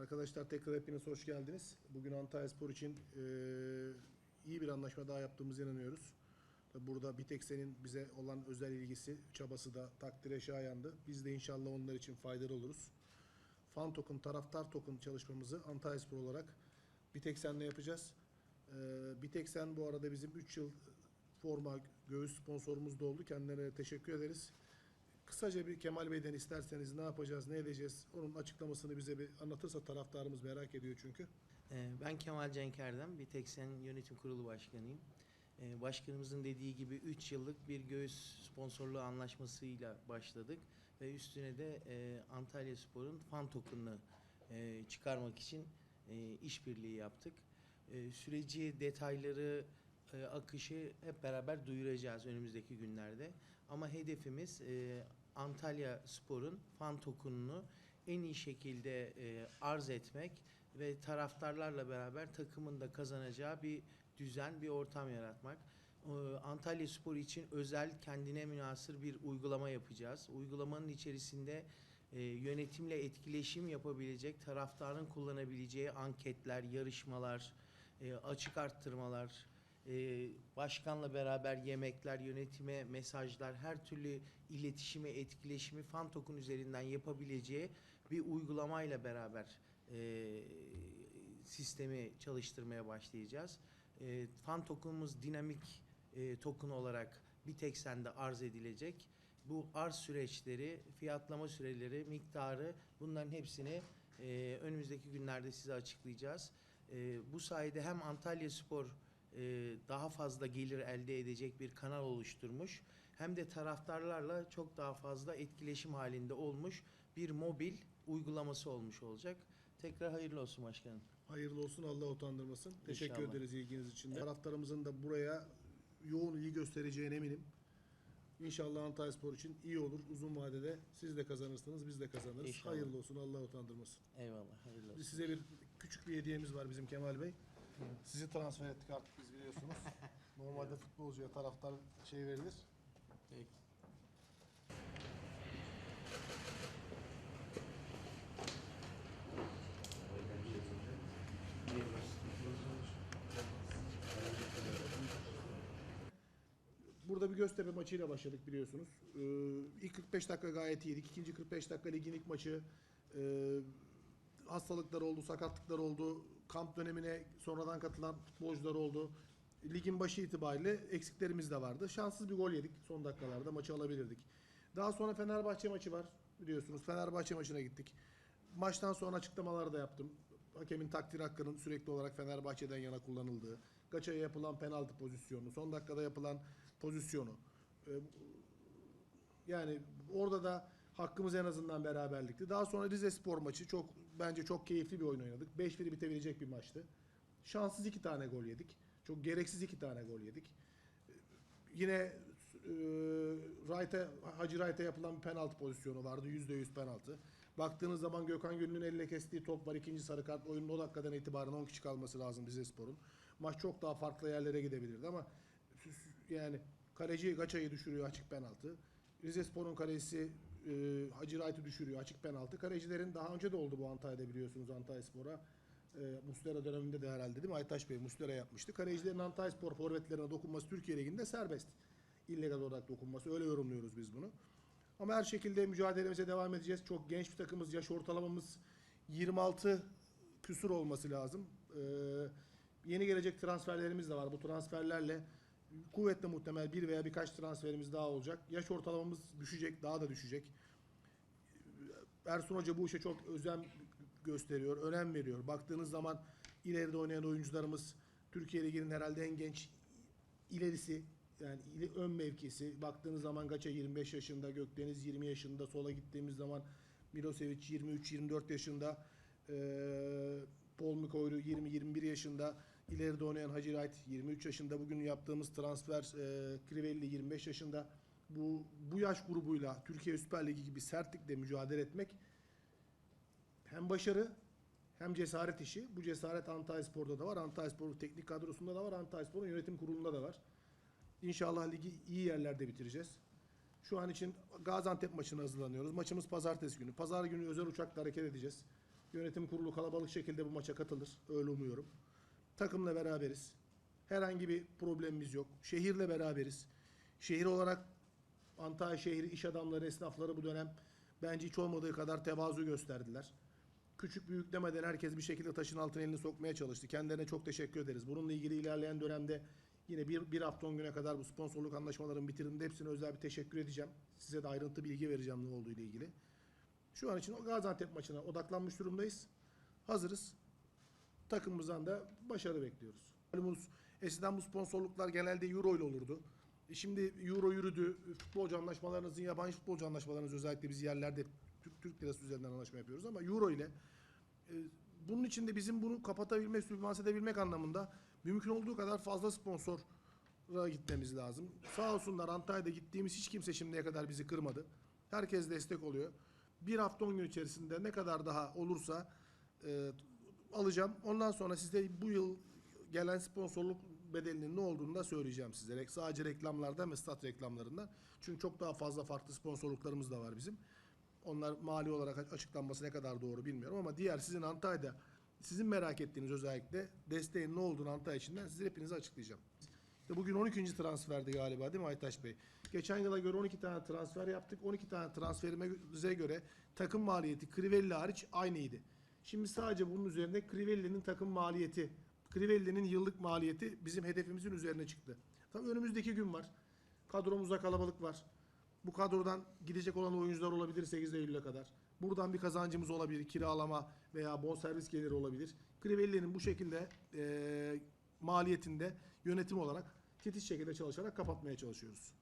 Arkadaşlar tekrar hepiniz hoş geldiniz. Bugün Antalya Spor için e, iyi bir anlaşma daha yaptığımıza inanıyoruz. Burada Biteksen'in bize olan özel ilgisi, çabası da takdire şayandı. Biz de inşallah onlar için faydalı oluruz. Fan token, taraftar token çalışmamızı Antalya Spor olarak Biteksen'le yapacağız. E, Biteksen bu arada bizim 3 yıl forma göğüs sponsorumuz da oldu. Kendilerine teşekkür ederiz. Kısaca bir Kemal Bey'den isterseniz ne yapacağız, ne edeceğiz? Onun açıklamasını bize bir anlatırsa taraftarımız merak ediyor çünkü. Ee, Ben Kemal Cenker'den bir Teksen Yönetim Kurulu Başkanıyım. Ee, Başkanımızın dediği gibi 3 yıllık bir göğüs sponsorluğu anlaşmasıyla başladık ve üstüne de e, Antalya Spor'un fan token'ını e, çıkarmak için e, işbirliği yaptık. Süreci, detayları, e, akışı hep beraber duyuracağız önümüzdeki günlerde. Ama hedefimiz e, Antalya Spor'un fan token'unu en iyi şekilde e, arz etmek ve taraftarlarla beraber takımın da kazanacağı bir düzen, bir ortam yaratmak. E, Antalya Spor için özel kendine münasır bir uygulama yapacağız. Uygulamanın içerisinde e, yönetimle etkileşim yapabilecek, taraftarın kullanabileceği anketler, yarışmalar, e, açık arttırmalar, e, başkanla beraber yemekler, yönetime mesajlar, her türlü iletişimi, etkileşimi Fantok'un üzerinden yapabileceği bir uygulamayla beraber e, sistemi çalıştırmaya başlayacağız. E, Fantok'umuz dinamik e, token olarak bir tek sende arz edilecek. Bu arz süreçleri, fiyatlama süreleri, miktarı bunların hepsini e, önümüzdeki günlerde size açıklayacağız. Bu sayede hem Antalya Spor daha fazla gelir elde edecek bir kanal oluşturmuş. Hem de taraftarlarla çok daha fazla etkileşim halinde olmuş bir mobil uygulaması olmuş olacak. Tekrar hayırlı olsun başkanım. Hayırlı olsun, Allah utandırmasın. Teşekkür İnşallah. ederiz ilginiz için. de. Taraftarımızın da buraya yoğun ilgi göstereceğine eminim. İnşallah Antalya Spor için iyi olur. Uzun vadede siz de kazanırsınız, biz de kazanırız. İnşallah. Hayırlı olsun, Allah utandırmasın. Eyvallah, hayırlı olsun. Size bir küçük bir hediyemiz var bizim Kemal Bey. Sizi transfer ettik artık biz biliyorsunuz. Normalde futbolcuya taraftar şey verilir. Peki. Burada bir Göztepe maçıyla başladık biliyorsunuz. Ee, ilk 45 dakika gayet iyiydik. İkinci 45 dakika ligin ilk maçı. Ee, hastalıklar oldu, sakatlıklar oldu. Kamp dönemine sonradan katılan futbolcular oldu. Ligin başı itibariyle eksiklerimiz de vardı. Şanssız bir gol yedik son dakikalarda. Maçı alabilirdik. Daha sonra Fenerbahçe maçı var biliyorsunuz. Fenerbahçe maçına gittik. Maçtan sonra açıklamalar da yaptım. Hakemin takdir hakkının sürekli olarak Fenerbahçe'den yana kullanıldığı, Gaça'ya yapılan penaltı pozisyonu, son dakikada yapılan pozisyonu. Ee, yani orada da hakkımız en azından beraberlikti. Daha sonra Rize Spor maçı çok bence çok keyifli bir oyun oynadık. 5-1 bitebilecek bir maçtı. Şanssız iki tane gol yedik. Çok gereksiz iki tane gol yedik. Yine e, Wright'a, Hacı Wright'a yapılan bir penaltı pozisyonu vardı. %100 penaltı. Baktığınız zaman Gökhan Gönül'ün elle kestiği top var. ikinci sarı kart. Oyunun o dakikadan itibaren 10 kişi kalması lazım Rize Spor'un. Maç çok daha farklı yerlere gidebilirdi ama yani kaleci Gaça'yı düşürüyor açık penaltı. Rize Spor'un kalecisi e, Hacı Wright'ı düşürüyor açık penaltı. Kalecilerin daha önce de oldu bu Antalya'da biliyorsunuz Antalya Spor'a. E, Muslera döneminde de herhalde değil mi? Aytaş Bey Muslera yapmıştı. Kalecilerin Antalya Spor forvetlerine dokunması Türkiye Ligi'nde serbest. İllegal olarak dokunması. Öyle yorumluyoruz biz bunu. Ama her şekilde mücadelemize devam edeceğiz. Çok genç bir takımız. Yaş ortalamamız 26 küsur olması lazım. Ee, yeni gelecek transferlerimiz de var. Bu transferlerle kuvvetle muhtemel bir veya birkaç transferimiz daha olacak. Yaş ortalamamız düşecek, daha da düşecek. Ersun Hoca bu işe çok özen gösteriyor, önem veriyor. Baktığınız zaman ileride oynayan oyuncularımız Türkiye Ligi'nin herhalde en genç ilerisi yani ön mevkisi. Baktığınız zaman Gaça 25 yaşında, Gökdeniz 20 yaşında, sola gittiğimiz zaman Milosevic 23-24 yaşında, eee Paul Mikoyru 20-21 yaşında, ileride oynayan Hacı Wright 23 yaşında. Bugün yaptığımız transfer eee Crivelli 25 yaşında. Bu bu yaş grubuyla Türkiye Süper Ligi gibi sertlikle mücadele etmek hem başarı hem cesaret işi. Bu cesaret Antalya Spor'da da var. Antalya Spor'un teknik kadrosunda da var. Antalya Spor'un yönetim kurulunda da var. İnşallah ligi iyi yerlerde bitireceğiz. Şu an için Gaziantep maçına hazırlanıyoruz. Maçımız pazartesi günü. Pazar günü özel uçakla hareket edeceğiz. Yönetim kurulu kalabalık şekilde bu maça katılır. Öyle umuyorum. Takımla beraberiz. Herhangi bir problemimiz yok. Şehirle beraberiz. Şehir olarak Antalya şehri iş adamları, esnafları bu dönem bence hiç olmadığı kadar tevazu gösterdiler. Küçük büyük demeden herkes bir şekilde taşın altına elini sokmaya çalıştı. Kendilerine çok teşekkür ederiz. Bununla ilgili ilerleyen dönemde yine bir, bir hafta on güne kadar bu sponsorluk anlaşmalarının bitirdiğinde hepsine özel bir teşekkür edeceğim. Size de ayrıntı bilgi vereceğim ne olduğu ile ilgili. Şu an için o Gaziantep maçına odaklanmış durumdayız. Hazırız. Takımımızdan da başarı bekliyoruz. Eskiden bu sponsorluklar genelde Euro ile olurdu. E Şimdi Euro yürüdü. Futbolcu anlaşmalarınızın, yabancı futbolcu anlaşmalarınız özellikle biz yerlerde Türk, Türk lirası üzerinden anlaşma yapıyoruz ama Euro ile e, bunun için de bizim bunu kapatabilmek, sübvanse edebilmek anlamında mümkün olduğu kadar fazla sponsora gitmemiz lazım. Sağ olsunlar Antalya'da gittiğimiz hiç kimse şimdiye kadar bizi kırmadı. Herkes destek oluyor. Bir hafta on gün içerisinde ne kadar daha olursa e, alacağım. Ondan sonra size bu yıl gelen sponsorluk bedelinin ne olduğunu da söyleyeceğim size. Sadece reklamlardan ve stat reklamlarından. Çünkü çok daha fazla farklı sponsorluklarımız da var bizim. Onlar mali olarak açıklanması ne kadar doğru bilmiyorum ama diğer sizin Antalya'da sizin merak ettiğiniz özellikle desteğin ne olduğunu Antalya içinden size hepinize açıklayacağım. İşte bugün 12. transferdi galiba değil mi Aytaş Bey? Geçen yıla göre 12 tane transfer yaptık. 12 tane transferimize göre takım maliyeti Crivelli hariç aynıydı. Şimdi sadece bunun üzerine Crivelli'nin takım maliyeti, Crivelli'nin yıllık maliyeti bizim hedefimizin üzerine çıktı. Tabii önümüzdeki gün var. Kadromuzda kalabalık var. Bu kadrodan gidecek olan oyuncular olabilir 8 Eylül'e kadar. Buradan bir kazancımız olabilir. Kiralama veya bonservis geliri olabilir. Crivelli'nin bu şekilde eee maliyetinde yönetim olarak titiz şekilde çalışarak kapatmaya çalışıyoruz.